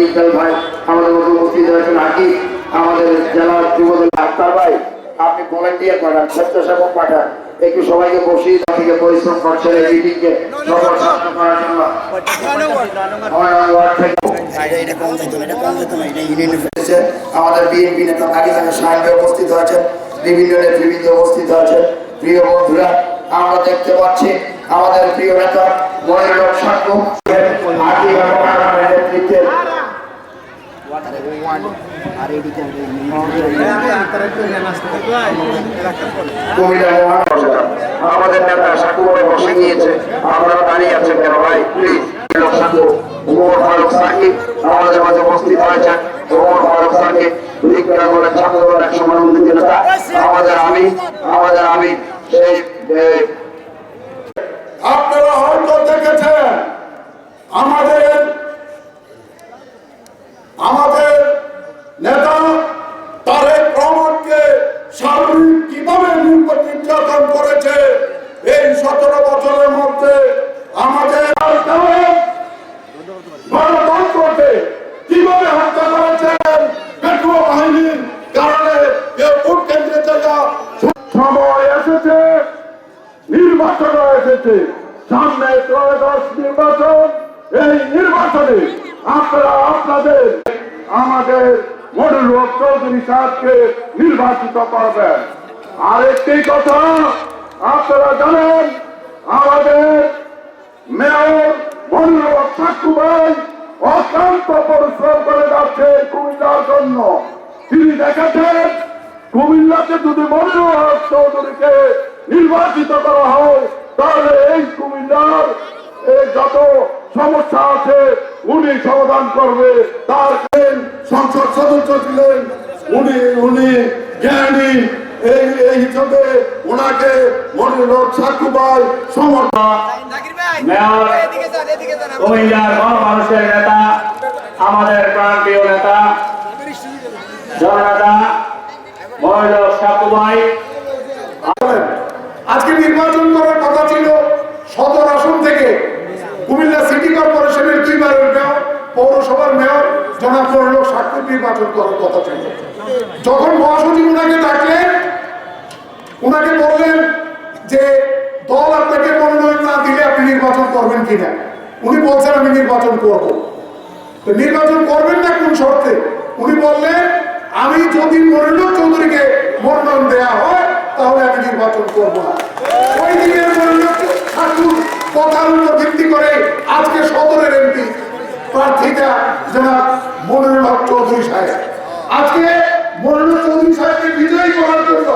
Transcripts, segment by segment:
ইকবাল ভাই আমাদের মধ্যে উপস্থিত হয়েছেন হাকিম আমাদের আক্তার ভাই আপনি ভলেন্টিয়ার পাঠান স্বেচ্ছাসেবক পাঠান একটু সবাইকে বসিয়ে থেকে পরিশ্রম করছেন এই মিটিংকে। আমাদের বিএনপি নেতা কাকিজানের সাহেব উপস্থিত হয়েছেন, বিভিন্ন নেতৃবৃন্দ উপস্থিত আছেন প্রিয় বন্ধুরা, আমরা দেখতে পাচ্ছি আমাদের প্রিয় নেতা মহিলা সাক্ষ্য আর্থিক এবং আগামী নেতৃত্বের কুমিল্লা মহানগর আমাদের নেতা সাকু বসে গিয়েছে। আপনারা দাঁড়িয়ে আছেন কেন ভাই? প্লিজ সাকু ওমর ফারুক সাকিব আমাদের মাঝে উপস্থিত হয়েছেন ওমর ফারুক সাকিব লিখতে বলে ছাত্র এক সময় উন্নীত নেতা। আমাদের আমি আমাদের আমি সেই। আপনারা হয়তো দেখেছেন আমাদের আমাদের নেতা তারেক রহমানকে সার্বিক কীভাবে নির্যাতন করেছে এই সতেরো করবেন আরেকটি কথা আপনারা জানেন, আমাদের মেয়র মনিরুল ঠাকুর ভাই পরিশ্রম করে যাচ্ছে কুমিল্লার জন্য। তিনি দেখেছেন, কুমিল্লাতে যদি মনিরুল চৌধুরীকে নির্বাচিত করা হয়, তাহলে এই কুমিল্লার যত সমস্যা আছে, উনি সমাধান করবে। তার সংসদ সদস্য ছিলেন, উনি উনি জ্ঞানী এই এই হিসাবে ওনাকে সমর্থন কুমিল্লার গণমানুষের নেতা, আমাদের প্রান্তীয় নেতা। আজকে নির্বাচন করার কথা ছিল সদর আসন থেকে কুমিল্লা সিটি কর্পোরেশনের দুইবারের মেয়র, পৌরসভার মেয়র, জনাব স্বাক্ষর নির্বাচন করার কথা ছিল। যখন মহাসচিব ওনাকে ডাকলেন ওনাকে বললেন যে, দল আপনাকে মনোনয়ন না দিলে আপনি নির্বাচন করবেন কিনা? উনি বলছেন, আমি নির্বাচন করব। নির্বাচন করবেন না কোন শর্তে? উনি বললেন, আমি যদি মনিরুল চৌধুরীকে মনোনয়ন দেয়া হয়, তাহলে আমি নির্বাচন করব না। ওই দিনের মনিরুল ঠাকুর, কথার উপর ভিত্তি করে আজকে সদরের এমপি প্রার্থীটা জনাব মনিরুল হক চৌধুরী সাহেব। আজকে মনিরুল চৌধুরী সাহেবকে বিজয়ী করার জন্য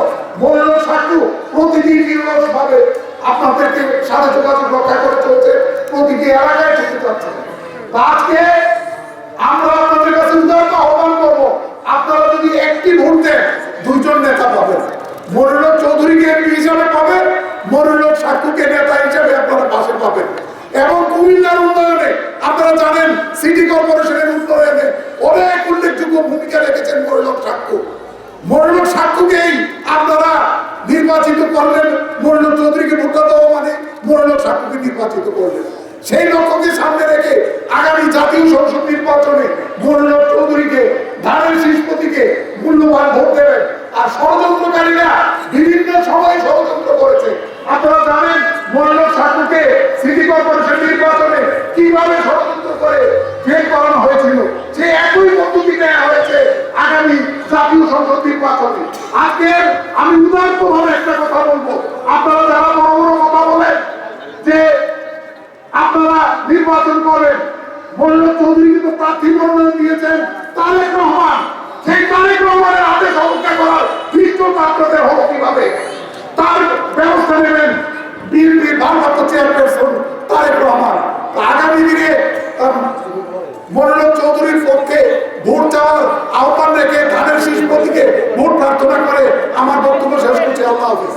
মনিরুল সাকু প্রতিদিন নির্বাচনভাবে আপনাদেরকে সাথে যোগাযোগ রক্ষা করে চলছে, প্রতিটি এলাকায় যেতে চাচ্ছে আজকে আমরা আপনাদের কাছে উদাহরণ আহ্বান করব, আপনারা যদি একটি ভোট দুইজন নেতা পাবেন, মনিরুল চৌধুরীকে এমপি হিসাবে পাবেন, মনিরুল সাকুকে নেতা হিসাবে আপনারা পাশে পাবেন। এবং কুমিল্লার উন্নয়নে আপনারা জানেন সিটি কর্পোরেশনের উন্নয়নে অনেক উল্লেখযোগ্য ভূমিকা রেখেছেন মনিরুল সাক্কু মনিরুল সাক্কুকেই আপনারা নির্বাচিত করলেন মনিরুল চৌধুরীকে ভোট দেওয়া মানে মনিরুল সাক্কুকে নির্বাচিত করলেন। সেই লক্ষ্যকে সামনে রেখে আগামী জাতীয় সংসদ নির্বাচনে মনোনয়ন চৌধুরীকে, ধানের শীর্ষপতিকে মূল্যবান ভোট দেবেন। আর ষড়যন্ত্রকারীরা বিভিন্ন সময় ষড়যন্ত্র করেছে। আপনারা জানেন মনোনয়ন সাকুকে সিটি কর্পোরেশন নির্বাচনে কীভাবে ষড়যন্ত্র করে ফেল করানো হয়েছিল যে একই পদ্ধতি নেওয়া হয়েছে আগামী জাতীয় সংসদ নির্বাচনে আজকে আমি উদাহরণ ভাবে একটা কথা বলব আপনারা যারা বড় বড় কথা বলেন যে আপনারা নির্বাচন করেন মনিরুল চৌধুরী কিন্তু প্রার্থী মনোনয়ন দিয়েছেন তারেক রহমান সেই তারেক রহমানের আদেশ অবজ্ঞা করার বিষ্ণু আপনাদের হলো কীভাবে তার ব্যবস্থা নেবেন বিএনপির ভারপ্রাপ্ত চেয়ারপারসন তারেক রহমান তা আগামী দিনে আম, মনিরুল চৌধুরীর পক্ষে ভোট চাওয়ার আহ্বান রেখে ধানের শীষ প্রতীকে ভোট প্রার্থনা করে আমার বক্তব্য শেষ করছি আল্লাহ হাফিজ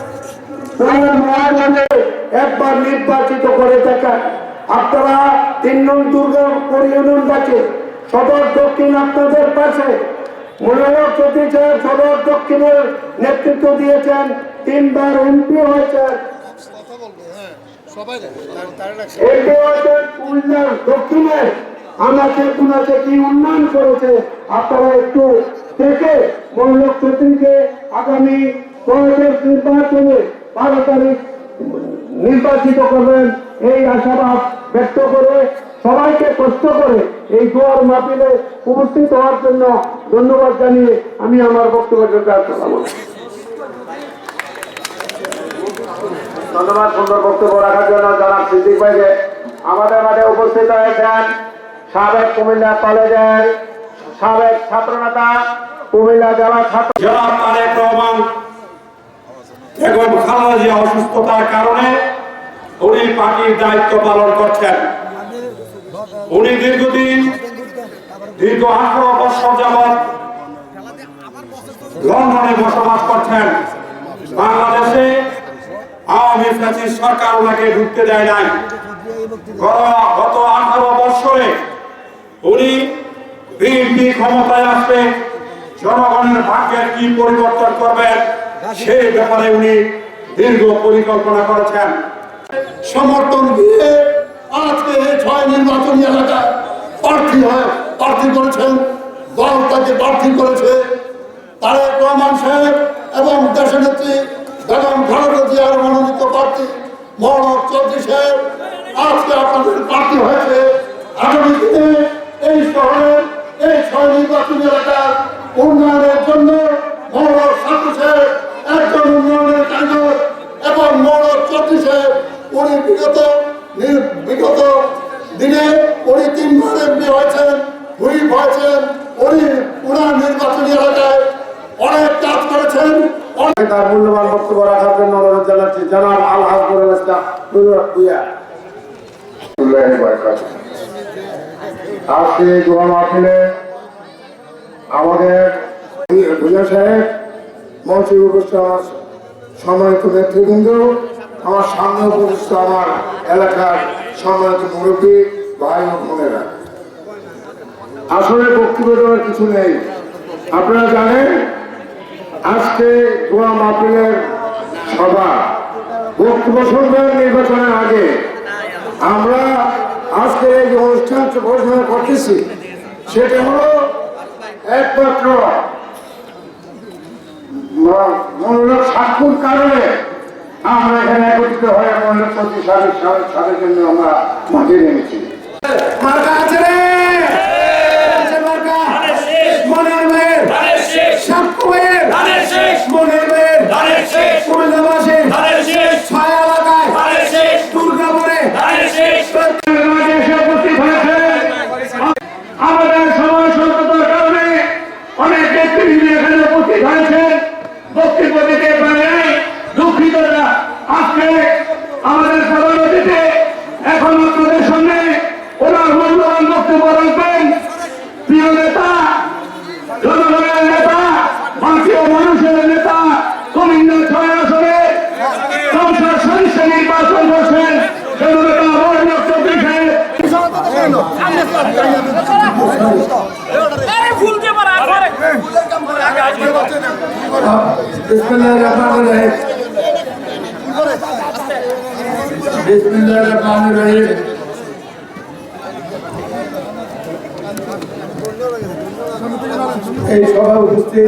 প্রায় মহাজনে একবার নির্বাচিত করে থাকেন আপনারা তিন নং দুর্গা সদর দক্ষিণ আপনাদের পাশে মনোহর সতী সদর দক্ষিণের নেতৃত্ব দিয়েছেন, তিনবার এমপি হয়েছেন। কি উন্নয়ন করেছে, আপনারা একটু দেখে মনোহর সতীকে আগামী কয়েক নির্বাচনে বারো তারিখ নির্বাচিত করবেন এই আশাবাদ ব্যক্ত করে সবাইকে কষ্ট করে এই দোয়ার মাপিলে উপস্থিত হওয়ার জন্য ধন্যবাদ জানিয়ে আমি আমার বক্তব্য ধন্যবাদ সুন্দর বক্তব্য রাখার জন্য জনাব সিদ্দিক ভাইকে। আমাদের মাঝে উপস্থিত হয়েছেন সাবেক কুমিল্লা কলেজের সাবেক ছাত্রনেতা কুমিল্লা জেলা ছাত্র খালেদা জিয়া অসুস্থতার কারণে উনি পার্টির দায়িত্ব পালন করছেন। উনি দীর্ঘদিন, দীর্ঘ আঠারো বছর যাবৎ লন্ডনে বসবাস করছেন। বাংলাদেশে আওয়ামী ফ্যাসিস্ট সরকার ওনাকে ঢুকতে দেয় নাই। গত আঠারো বছরে উনি বিএনপি ক্ষমতায় আসবে জনগণের ভাগ্যের কি পরিবর্তন করবেন সেই ব্যাপারে উনি দীর্ঘ পরিকল্পনা করেছেন। সমর্থন দিয়ে আজকে এই ছয় নির্বাচনী এলাকায় প্রার্থী হয় প্রার্থী করেছেন। দল তাকে প্রার্থী করেছে তারেক রহমান সাহেব এবং দেশনেত্রী বেগম খালেদা জিয়ার মনোনীত প্রার্থী মৌরব চৌধুরী সাহেব। আজকে আপনাদের প্রার্থী হয়েছে। আগামী দিনে এই শহরের এই ছয় নির্বাচনী এলাকার উন্নয়নের জন্য মৌরব সাধু সাহেব একজন উন্নয়নের কারিগর এবং মৌরব চৌধুরী সাহেব উনি বিগত নি- বিগত দিনে উনি তিনবার এমপি হয়েছেন হুইপ হয়েছেন উনি উনার নির্বাচনী এলাকায় অনেক কাজ করেছেন। অনেক তার মূল্যবান বক্তব্য রাখার জন্য অনুরোধ জানাচ্ছি জানাব আল ইসলাম আজকে দোয়া মাহফিলে আমাদের ভুইয়া সাহেব মঞ্চে উপস্থিত সম্মানিত নেতৃবৃন্দ আমার সামনে উপস্থিত আমার এলাকার সম্মানিত মুরব্বী ভাই ও বোনেরা। আসলে বক্তব্য দেওয়ার কিছু নেই। আপনারা জানেন, আজকে গোয়া মাহফিলের সভা। বক্তব্য শুনবেন নির্বাচনের আগে আমরা আজকে এই যে অনুষ্ঠান ঘোষণা করতেছি, সেটা হলো একমাত্র ম- মনোলোক সাক্ষুর কারণে আমরা এখানে একত্রিত হয়ে সাবেক সাবেক সাবেক জন্য আমরা মাঠে নেমেছি। মার্কা আছে রে আছে মার্কা মনের মেয়ের সাক্ষ্য মেয়ের মনের মেয়ের কুমিল্লাবাসী ছয় এলাকায় দুর্গাপুরে মাঝে এসে উপস্থিত হয়েছে আমাদের সময় স্বল্পতার কারণে অনেক ব্যক্তিবৃন্দ এখানে উপস্থিত হয়েছে বক্তব্য দিতে পারে নাই দুঃখিত না। আজকে আমাদের সবার অতীতে এখন আপনাদের সামনে ওনার মূল্যবান বক্তব্য রাখবেন প্রিয় নেতা জনগণের নেতা ভারতীয় মানুষের নেতা কুমিল্লা ছয় আসনে সংসদ সদস্য নির্বাচন করছেন জননেতা মহিলা চৌধুরী সাহেব ফুল দিয়ে মারা করে বিসমিল্লাহির রহমানির রহিম এই সভা উপস্থিত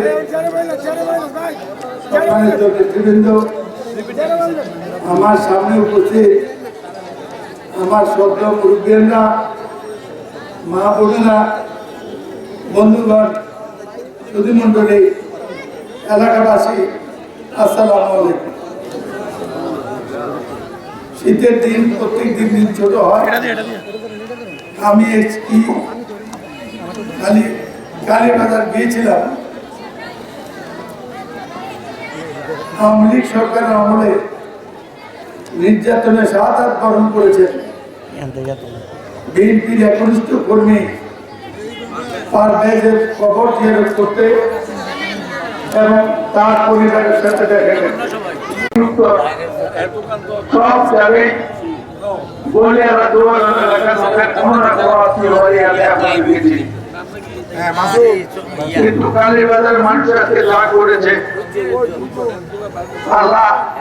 আমার সামনে উপস্থিত আমার শব্দ মুরব্বীরা মা বোনেরা বন্ধুগণ সুধীমণ্ডলী এলাকাবাসী, আসসালামু আলাইকুম। শীতের দিন প্রত্যেক দিন দিন ছোট হয়। আমি এসপি কালী কালীবাজার গিয়েছিলাম। আওয়ামী লীগ সরকারের আমলে নির্যাতনে সাত হাত বরণ করেছেন। বিএনপির একনিষ্ঠ কর্মী পারভেজের কবর জিয়ারত করতে এবং তার পরিবারের সাথে দেখা জায়গায় বলে আমরা এলাকার লোকের কোনো না কোনো আত্মীয় বাড়ি আমি আপনাকে কিন্তু কালীবাজার মানুষ আজকে যা করেছে আল্লাহ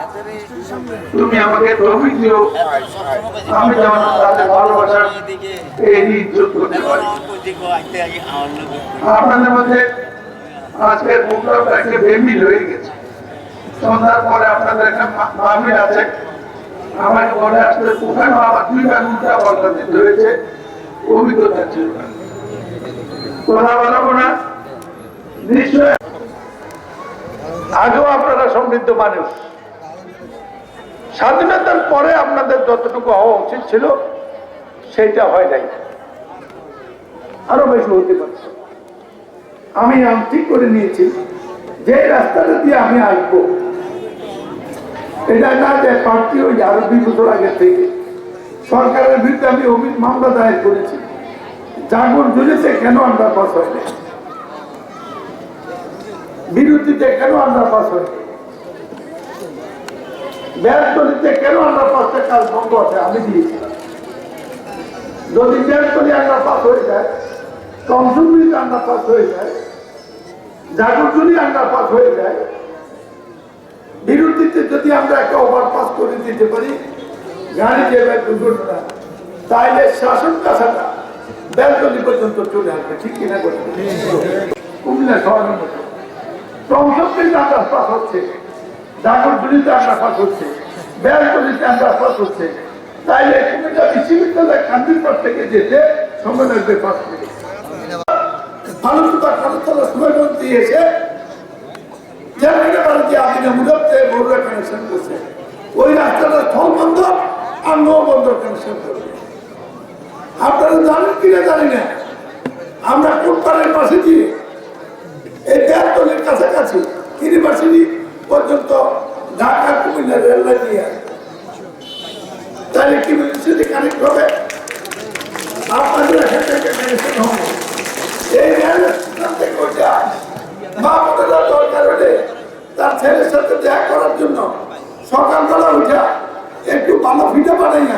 তুমি আমাকে তৌফিক দিও। আমি যেমন তাদের ভালোবাসার এই ইজ্জত করতে পারি। আপনাদের মধ্যে আজকের প্রোগ্রামটা একটা বেমিল হয়ে গেছে। সন্ধ্যার পরে আপনাদের একটা মা- আছে। আমার ঘরে আসলে ওখানেও আমার দুইবার উল্টা পাল্টা দিতে হয়েছে? অভিজ্ঞতা ছিল। না। সমৃদ্ধ মানুষ। স্বাধীনতার পরে আপনাদের যতটুকু হওয়া উচিত ছিল, সেইটা হয় নাই। আরও বেশি হইতে পারছে আমি আম ঠিক করে নিয়েছি, যে রাস্তাটা দিয়ে আমি আসব, এটা না যে পার্টি ওই আরও দুই বছর আগে থেকে। সরকারের বিরুদ্ধে আমি অভিযোগ মামলা দায়ের করেছি। জাগর জুড়েছে কেন আন্ডার পাস হয়নি বিরোধীতে কেন আন্ডার পাস হয়নি ব্যাংকলিতে কেন আছে, আমি যদি আন্ডার পাস হয়ে যায় কমসুমিত আন্ডার পাস হয়ে যায় পাস হয়ে যায় বিরোধীতে যদি আমরা একটা ওভারপাস করে দিতে পারি, গাড়ি যে দুর্ঘটনা, তাইলে শাসন কাছাটা ব্যালকনি পর্যন্ত চলে আসবে, ঠিক কিনা কুমিল্লা শহরের মতো। আন্ডার পাস হচ্ছে জাগরজনীতে আন্ডার পাস হচ্ছে ব্যালকনিতে আন্ডার পাস হচ্ছে। তাইলে কুমিল্লা বিশ্ববিদ্যালয় কান্দিরপর থেকে যেতে সময় লাগবে পাঁচ মিনিট বড়ুয়া কানেকশন করছে। ওই রাস্তাটা স্থল বন্দর আর নৌ করবে। আপনারা জানেন কিনা জানি না। আমরা কোম্পানির পাশে দিয়ে এই দেড়তলের কাছাকাছি ইউনিভার্সিটি পর্যন্ত ঢাকা কুমিল্লা রেল লাইন নিয়ে। তাহলে কি কানেক্ট হবে? আপনাদের এই মা দরকার হলে তার ছেলের সাথে দেখা করার জন্য সকালবেলা উঠা একটু ভালো ফিটে বানাই না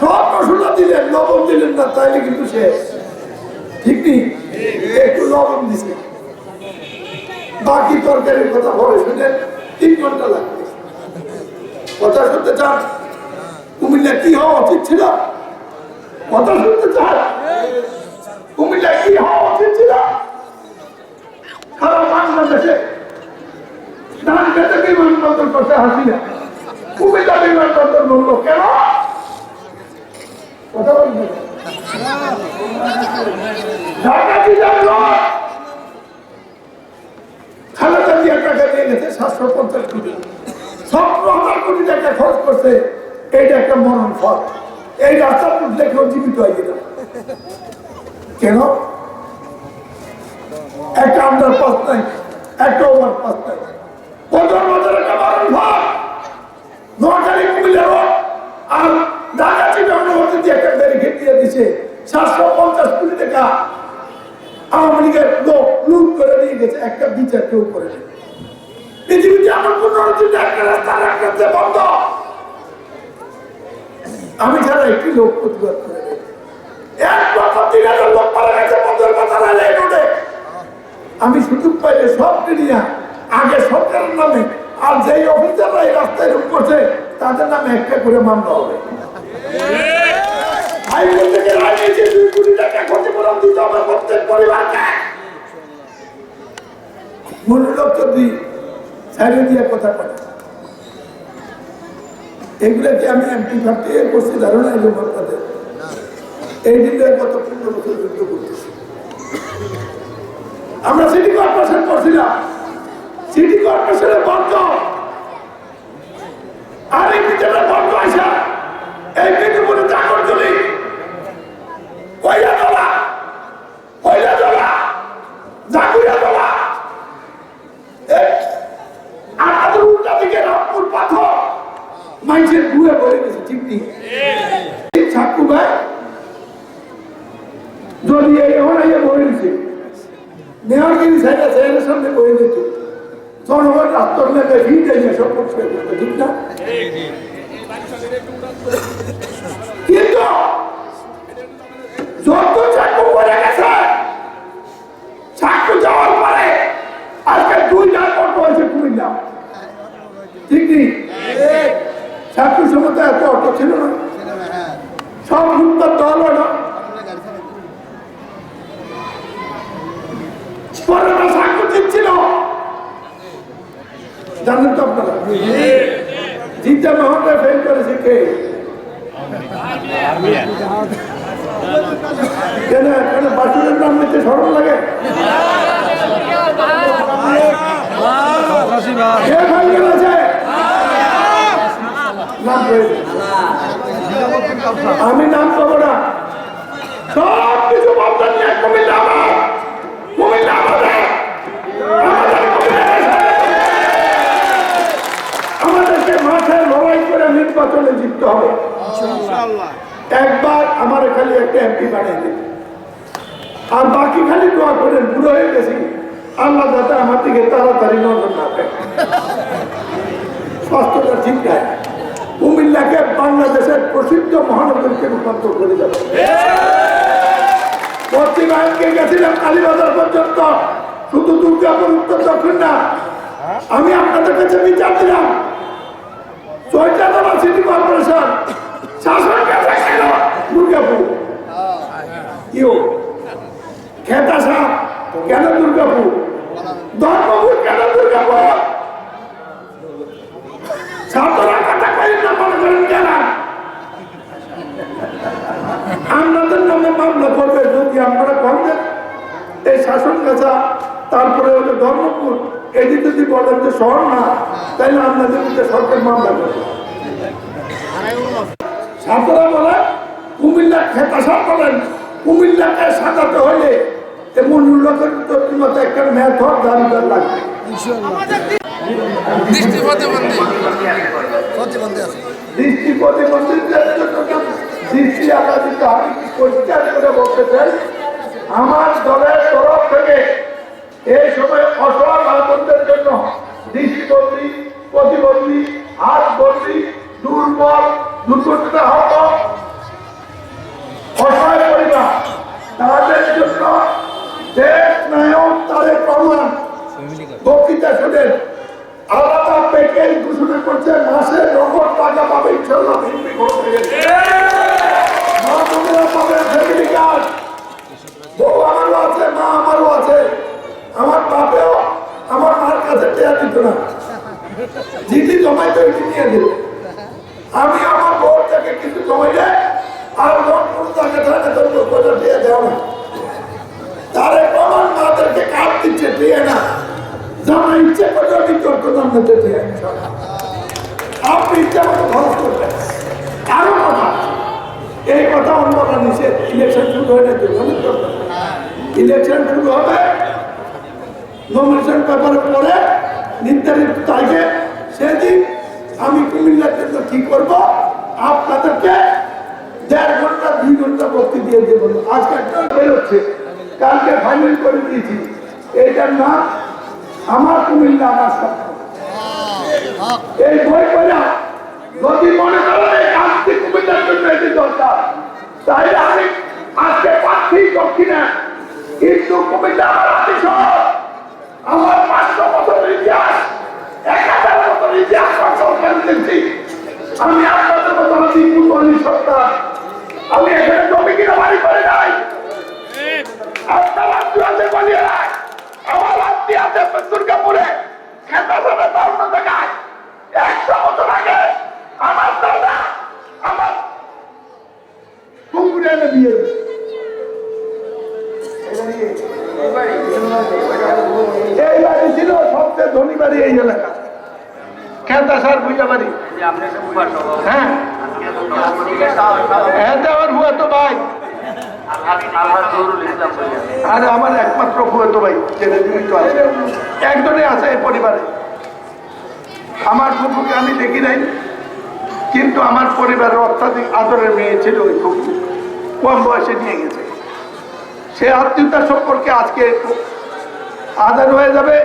সব মশলা দিলেন, লবণ দিলেন না, তাইলে কিন্তু শেষ ঠিক নেই। একটু লবণ দিছে। বাকি তরকারির কথা বলে শুনে তিন ঘণ্টা লাগবে। কথা শুনতে চান? কুমিল্লা কি হওয়া উচিত ছিল? কথা শুনতে চান? কুমিল্লা কি হওয়া উচিত ছিল? সারা বাংলাদেশে ধান খেতে বিমানবন্দর করতে হাসিনা কুমিল্লা বিমানবন্দর বলল, কেন? একটা মরণ এই জীবিত হয়ে কেন একটা আন্ডার পাস নাই একটা ওভার পাস নাই। পনেরো একটা মরণ ফল নোয়াখালী কুমিল্লা রোড আর ঢাকা চিটাগঙ্গের দিয়ে একটা ব্যারিকেড দিয়ে দিছে। সাতশো পঞ্চাশ কোটি টাকা আওয়ামী লীগের লোক লুট করে নিয়ে গেছে। একটা বিচার কেউ করে পৃথিবীতে এমন কোন বন্ধ। আমি ছাড়া একটি লোক প্রতিবাদ করে। আমি সুযোগ পাইলে সব মিডিয়া, আগে সরকারের নামে, আর যেই অফিসাররা এই রাস্তায় রুট করছে, তাদের নামে একটা করে মামলা হবে। হাইকোর্ট থেকে রায় নিয়েছে দুই কোটি টাকা ক্ষতিপূরণ দিতে হবে প্রত্যেক পরিবারকে। মনোলোক চৌধুরী সাইডে দিয়ে কথা বলে। এগুলো কি আমি এমপি ভাবতে করছি? ধারণা এলো আপনাদের এই দিনটা গত পনেরো বছর যুদ্ধ করতেছি। আমরা সিটি কর্পোরেশন করছিলাম। সিটি কর্পোরেশনে বন্ধ। আর এই ভিতরে বন্ধ আসা এই মেদিনীপুরে চাকর চলি কইয়া তোলা কইয়া তোলা জাগুয়া তোলা এই আমাদের উল্টা দিকে রংপুর পাথর মানুষের ঘুরে পড়ে গেছে ঠিক নেই ছাক্কু ভাই যদি এই অনাইয়ে বলে দিছে নেওয়ারগিরি সাইডে সাইডের সামনে বয়ে দিত জনগণ রাত্তর নেবে ভিড় দিয়ে সব করছে ঠিক না কিন্তু যত চাকু করে গেছে চাকু যাওয়ার পরে আজকে দুই লাখ অটো হয়েছে কুমিল্লা ঠিক নেই চাকুর সময় তো এত অটো ছিল না সব উত্তর দল না পরের চাকু দিচ্ছিল জানেন তো আপনারা জিতে মহনটা ফেল করেছে কে কেন কেন বাসুরের নাম নিতে সরল লাগে কে ফেল করেছে নাম করেছে। আমি নাম পাবো না সব কিছু বন্ধ নিয়ে কুমিল্লা আমার কুমিল্লা আমাদের আমাদের কুমিল্লা দেশে। আমাদেরকে মাঠে লড়াই করে নির্বাচনে জিততে হবে। একবার আমার খালি একটা এমপি বানিয়ে দিন। আর বাকি খালি দোয়া করেন বুড়ো হয়ে গেছি। আল্লাহ যাতে আমার দিকে তাড়াতাড়ি নজর না দেয়। স্বাস্থ্যটা ঠিক নাই। কুমিল্লাকে বাংলাদেশের প্রসিদ্ধ মহানগরীকে রূপান্তর করে যাবে পশ্চিমায়নকে গেছিলাম কালীবাজার পর্যন্ত। শুধু দুর্গাপুর উত্তর দক্ষিণ না আমি আপনাদের কাছে বিচার দিলাম। চৈতাদমা সিটি কর্পোরেশন। শাসন কাছে ছিল দুর্গাপুর। ইউ। খেতাসা কেন দুর্গাপুর? ধর্মপুর কেন দুর্গাপুর? ছাত্ররা কথা কই না, মনে করেন কেন আপনাদের নামে মামলা করবে যদি আপনারা করবেন এই শাসন কাছা তারপরে হলো ধর্মপুর। এটি যদি বলেন যে শহর না তাহলে আপনাদের বিরুদ্ধে সরকার মামলা করবে। ছাত্ররা বলে কুমিল্লা খেতাসা বলেন কুমিল্লাকে সাজাতে হলে এমন লোকের মতো একটা মেথড দাবিদার লাগবে? দৃষ্টি প্রতিবন্ধী দৃষ্টি প্রতিবন্ধীদের জন্য দৃষ্টি আলাদিত আমি পরিষ্কার করে বলতে চাই আমার দলের তরফ থেকে এই সময় অসহায় ভারতদের জন্য দৃষ্টিবন্দী প্রতিবন্ধী হাত বন্দী দুর্বল দুর্ঘটনা হত অসহায় পরিবার, তাদের জন্য দেশ নায়ক তাদের প্রমাণ বক্তৃতা শুনেন আলাদা প্যাকেজ ঘোষণা করছে, মাসে নগদ টাকা পাবে মা বোনেরা পাবে ফ্যামিলি কার্ড বউ আমারও আছে, মা আমারও আছে। আমার বাপেও আমার মার কাছে টেয়া দিত না। জিটি জমাইতে ওইটি নিয়ে দিল আমি আমার বউর থেকে কিছু জমাইলে আর যখন কোনো টাকা থাকে তখন কোথা টেয়া দেওয়া না। তারে প্রমাণ তাদেরকে কার্ড দিচ্ছে টেয়া না। জানা ইচ্ছে করে নাম দিতে টেয়া আপনি ইচ্ছা মতো খরচ করবেন। কারও কথা। এই কথা অন্যরা নিষেধ। ইলেকশন শুরু হয়ে না ইলেকশন শুরু হবে। নমিনেশন পেপারে পরে নির্ধারিত তারিখে সেদিন আমি কুমিল্লার জন্য কি করব, আপনাদেরকে দেড় ঘণ্টা, দুই ঘণ্টা বক্তি দিয়ে দেবো। আজকে একটা বেরোচ্ছে কালকে ফাইনাল করে দিয়েছি। এইটার নাম আমার কুমিল্লা আমার স্বপ্ন। এই বই পড়া যদি মনে করেন এই কাজটি কুমিল্লার জন্য এটি দরকার, তাহলে আমি আজকে পাচ্ছি দক্ষিণে। কিন্তু কুমিল্লা আমার শহর আমার পাঁচশো বছর ইতিহাস, এক হাজার বছর ইতিহাস সংসদ দিচ্ছি আমি আপনাদের মতো আদি কুমারী সত্তা। আমি এখানে জমি কিনে বাড়ি করে নাই আপনার আমার দুর্গাপুরে। খেতা। এই বাড়ি ছিল সবচেয়ে ধনী বাড়ি এই এলাকা আমার তো ভাই আরে আমার একমাত্র হুয়া তো ভাই এই পরিবারে আমার আমি দেখি নাই কিন্তু আমার পরিবারের অত্যাধিক আদরের মেয়ে ছিল ওই ফুফু কম বয়সে নিয়ে গেছে। সে আত্মীয়তা সম্পর্কে আজকে আদার হয়ে যাবে।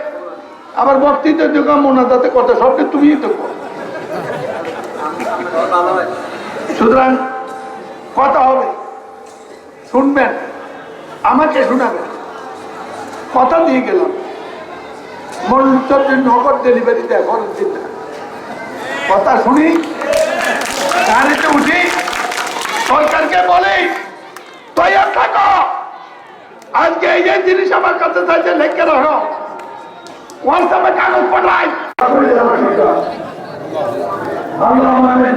আবার বক্তৃতার যোগ্য মোনাজাতে কত সবকে তুমিই তো সুতরাং কথা হবে। শুনবেন, আমাকে শোনাবেন। কথা দিয়ে গেলাম। মনোচর্যের নগদ ডেলিভারি দেয় দিন কথা শুনি, গাড়িতে উঠি, সরকারকে বলি তৈরি থাকো আজকে এই যে জিনিস আমার কাছে চাইছে লেখকে রাখো হোয়াটসঅ্যাপে কাগজ পাঠাই আমরা আমাদের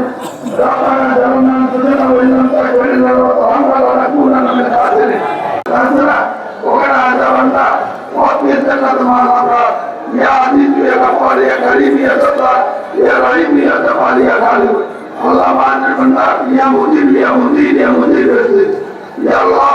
রাস্তায় যাওয়ার নাম খুঁজে না বললাম তাই করে যাবো আমরা পুরা নামে কাছে তাছাড়া ওখানে আজ আমরা बहुत बेहतर नजमान होगा ये आदमी जो है कपाल या गरीब या सदा या गरीब या कपाल या गालिब अल्लाह मान बंदा या मुदीर या मुदीर या मुदीर या अल्लाह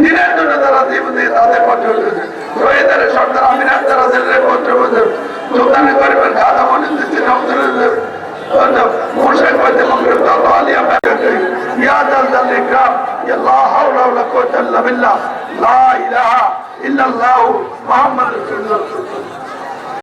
দিনের জন্য তারা জীবনে তাদের কষ্ট করেছে শহীদের সর্দার আমিনার তারা জেলে কষ্ট করেছে সুলতানি গরিবের খাদা মনে মোর্শেদ হইতে মগরব দাও আলিয়া ইল্লাল্লাহু মুহাম্মাদুর রাসূলুল্লাহ।